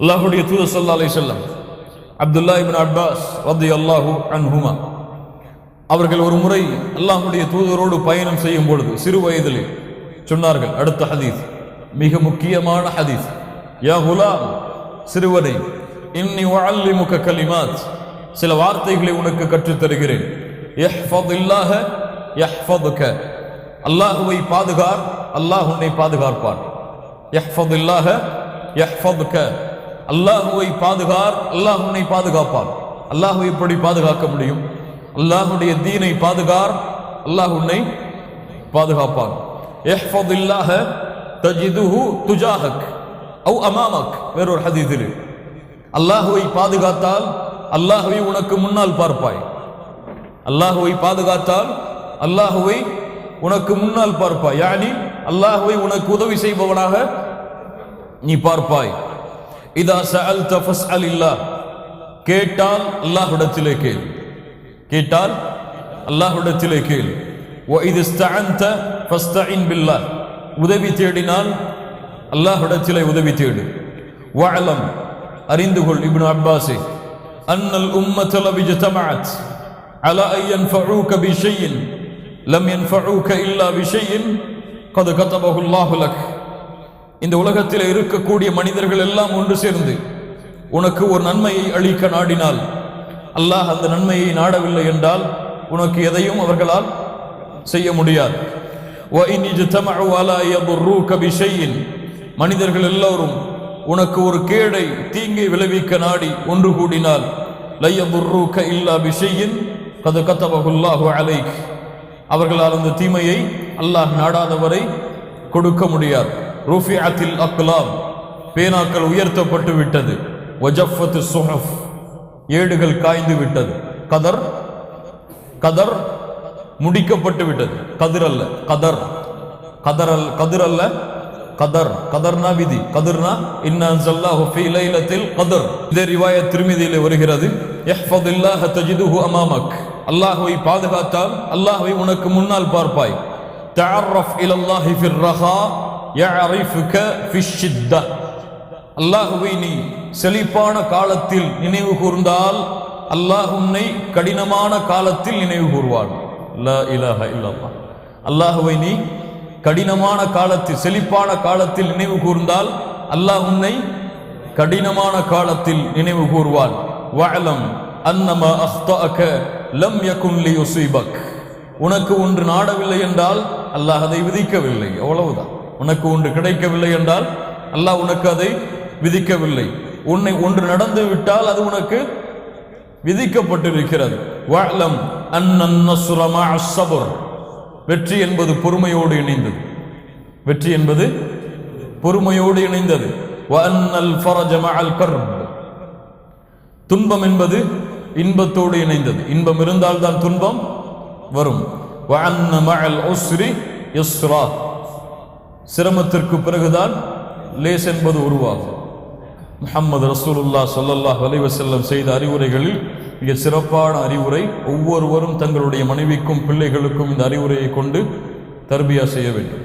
அல்லாஹுடைய தூத சல்லா அலை செல்லம் அப்துல்லா இபின் அப்பாஸ் ரதி அல்லாஹு அன்ஹுமா அவர்கள் ஒரு முறை அல்லாஹுடைய தூதரோடு பயணம் செய்யும் பொழுது சிறு வயதில் சொன்னார்கள் அடுத்த ஹதீஸ் மிக முக்கியமான ஹதீஸ் யா குலாம் சிறுவனை இன்னி வஅல்லிமுக கலிமாத் சில வார்த்தைகளை உனக்கு கற்றுத் தருகிறேன் யஹ்ஃபதுக அல்லாஹுவை பாதுகார் அல்லாஹ் உன்னை பாதுகாப்பான் யஹ்ஃபதில்லாஹ யஹ்ஃபதுக அல்லாஹுவை பாதுகார் அல்லாஹ் உன்னை பாதுகாப்பான் அல்லாஹு எப்படி பாதுகாக்க முடியும்? அல்லாஹுடைய தீனை பாதுகார் அல்லாஹ் உன்னை பாதுகாப்பான் யஹ்ஃபதில்லாஹ தஜிதுஹு துஜாஹக் அவ் அமாமக் வேறொரு ஹதீதில் அல்லாஹுவை பாதுகாத்தால் அல்லாஹுவை உனக்கு முன்னால் பார்ப்பாய். அல்லாஹுவை பாதுகாத்தால் அல்லாஹுவை உனக்கு முன்னால் பார்ப்பாய். யானி அல்லாஹுவை உனக்கு உதவி செய்பவனாக நீ பார்ப்பாய். இதா சஅல்த ஃபஸ்அல் இல்லா கேட்டால் அல்லாஹ்விடத்திலே கேள் கேட்டால் அல்லாஹ்விடத்திலே கேள் வ இது ஸ்தஅன்த ஃபஸ்தஇன் பில்லாஹ் உதவி தேடினால் அல்லாஹ்விடத்திலே உதவி தேடு வஅலம் அறிந்து கொள் இப்னு அப்பாஸே அன்னல் உம்மத லவ் இஜ்தமஅத் على أن ينفعوك بشيء لم ينفعوك إلا بشيء قد كتبه الله لك இந்த உலகத்தில் இருக்கக்கூடிய மனிதர்கள் எல்லாம் ஒன்று சேர்ந்து உனக்கு ஒரு நன்மையை அளிக்க நாடினால் அல்லாஹ் அந்த நன்மையை நாடவில்லை என்றால் உனக்கு எதையும் அவர்களால் செய்ய முடியாது. மனிதர்கள் எல்லோரும் உனக்கு ஒரு கேடை தீங்கை விளைவிக்க நாடி ஒன்று கூடினால் லையபுர்ரூக்க இல்லா பிஷையின் கது கத்தபகுல்லாஹு அலைக் அவர்களால் அந்த தீமையை அல்லாஹ் நாடாதவரை கொடுக்க முடியாது. ருஃபிஅத்தில் அக்லாம். பேனாக்கள் உயர்த்தப்பட்டு விட்டது. ஒஜஃபத்து சுஹஃப். ஏடுகள் காய்ந்து விட்டது. கதர். கதர் முடிக்கப்பட்டு விட்டது. கதிர் அல்ல கதர். கதர் அல்ல கதிர் அல்ல கதர். கதர்னா விதி. கதிர்னா இன்னான்சல்லாஹு ஃபீ லைலத்தில் கதர். இதே ரிவாயத் திருமிதியிலே வருகிறது. யஹ்ஃபதில்லாஹ தஜிதுஹு அமாமக். அல்லாஹ்வை பாதுகாத்தால் அல்லாஹ்வை உனக்கு முன்னால் பார்ப்பாய். தஅர்ரஃப் இலல்லாஹி ஃபிர் ரஹா. அல்லாஹுவை நீ செழிப்பான காலத்தில் நினைவு கூர்ந்தால் அல்லாஹ் உன்னை கடினமான காலத்தில் நினைவு கூர்வான் அல்லாஹுவை நீ கடினமான காலத்தில் செழிப்பான காலத்தில் நினைவு கூர்ந்தால் அல்லாஹ் உன்னை கடினமான காலத்தில் நினைவு கூர்வான் வஅலம் அன்னமா அஹ்தஅக லம் யகுன் லியுஸீபக் உனக்கு ஒன்று நாடவில்லை என்றால் அல்லாஹ் அதை விதிக்கவில்லை. அவ்வளவுதான். உனக்கு ஒன்று கிடைக்கவில்லை என்றால் அல்லாஹ் உனக்கு அதை விதிக்கவில்லை. உன்னை ஒன்று நடந்து விட்டால் அது உனக்கு விதிக்கப்பட்டிருக்கிறது. வஅலம் அன்னன் வெற்றி என்பது பொறுமையோடு இணைந்தது. வெற்றி என்பது பொறுமையோடு இணைந்தது. துன்பம் என்பது இன்பத்தோடு இணைந்தது. இன்பம் இருந்தால்தான் துன்பம் வரும். வஅன்ன மஅல் உஸ்ரி யஸ்ரா. சிரமத்திற்கு பிறகுதான் லேஸ் என்பது உருவாகும். முஹம்மது ரசூலுல்லா ஸல்லல்லாஹு வலைவசல்லம் செய்த அறிவுரைகளில் மிக சிறப்பான அறிவுரை ஒவ்வொருவரும் தங்களுடைய மனைவிக்கும் பிள்ளைகளுக்கும் இந்த அறிவுரையை கொண்டு தர்பியா செய்ய வேண்டும்.